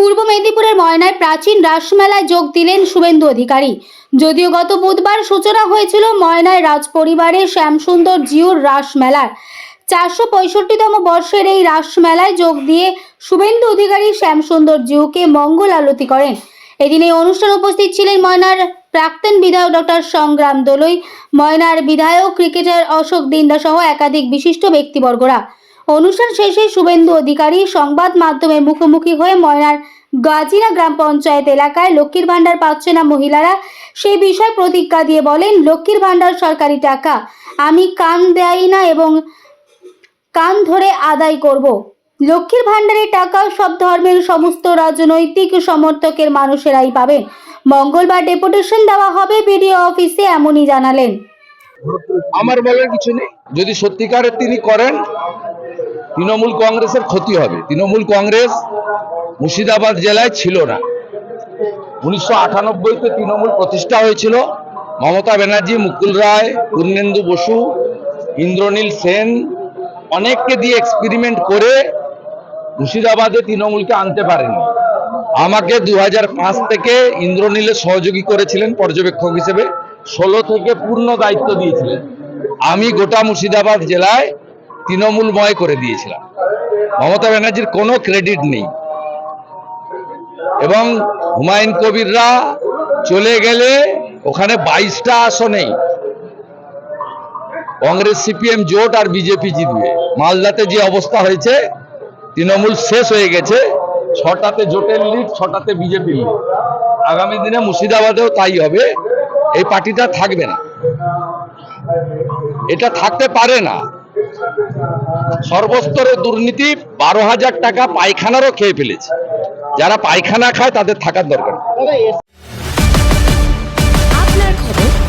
পূর্ব মেদিনীপুরের ময়নায় প্রাচীন রাসমেলায় যোগ দিলেন শুভেন্দু অধিকারী। যদিও গত বুধবার সূচনা হয়েছিল ময়নায় রাজ রাজপরিবারের শ্যামসুন্দর জিউর রাসমেলার। চারশো পঁয়ষট্টিতম বর্ষের এই রাসমেলায় যোগ দিয়ে শুভেন্দু অধিকারী শ্যামসুন্দর জিউকে মঙ্গল আরতি করেন। এদিন এই অনুষ্ঠানে উপস্থিত ছিলেন ময়নার প্রাক্তন বিধায়ক ডক্টর সংগ্রাম দোলই, ময়নার বিধায়ক ক্রিকেটার অশোক দিন্দা সহ একাধিক বিশিষ্ট ব্যক্তিবর্গরা। অনুষ্ঠান শেষে শুভেন্দু অধিকারী সংবাদ মাধ্যমের মুখোমুখি হয়ে ময়নার গাজিরা গ্রাম পঞ্চায়েত এলাকায় লক্ষ্মীর ভাণ্ডার পাচ্ছে না মহিলারা। সেই বিষয়ে প্রতিজ্ঞা দিয়ে বলেন, লক্ষ্মীর ভাণ্ডার সরকারি টাকা। আমি কান দেয় না এবং কান ধরে আদায় করব। লক্ষ্মীর ভাণ্ডারের টাকা সব ধর্মের সমস্ত রাজনৈতিক সমর্থকের মানুষেরাই পাবেন। মঙ্গলবার ডেপুটেশন দেওয়া হবে বিডিও অফিসে, এমনই জানালেন। আমার বলার কিছু নেই। যদি সত্যিকারের তিনি করেন তৃণমূল কংগ্রেসের ক্ষতি হবে। তৃণমূল কংগ্রেস মুর্শিদাবাদ জেলায় ছিল না। উনিশশো আটানব্বইতে তৃণমূল প্রতিষ্ঠা হয়েছিল। মমতা ব্যানার্জি, মুকুল রায়, পূর্ণেন্দু বসু, ইন্দ্রনীল সেন অনেককে দিয়ে এক্সপেরিমেন্ট করে মুর্শিদাবাদে তৃণমূলকে আনতে পারেনি। আমাকে দু হাজার পাঁচ থেকে ইন্দ্রনীলের সহযোগী করেছিলেন পর্যবেক্ষক হিসেবে। ষোলো থেকে পূর্ণ দায়িত্ব দিয়েছিলেন। আমি গোটা মুর্শিদাবাদ জেলায় তৃণমূলময় করে দিয়েছিলাম। মমতা ব্যানার্জির কোনো ক্রেডিট নেই। এবং হুমায়ুন কবিররা চলে গেলে ওখানে বাইশটা আসনেই। কংগ্রেস, সিপিএম জোট আর বিজেপি জিতবে। মালদাতে যে অবস্থা হয়েছে, তৃণমূল শেষ হয়ে গেছে। ছটাতে জোটের লিড ছটাতে বিজেপি লিড আগামী দিনে মুর্শিদাবাদেও তাই হবে। এই পার্টিটা থাকবে না। এটা থাকতে পারে না। সর্বস্তরে দুর্নীতি বারো হাজার টাকা পায়খানারও খেয়ে ফেলেছে। যারা পায়খানা খায় তাদের থাকার দরকার আপনার খবর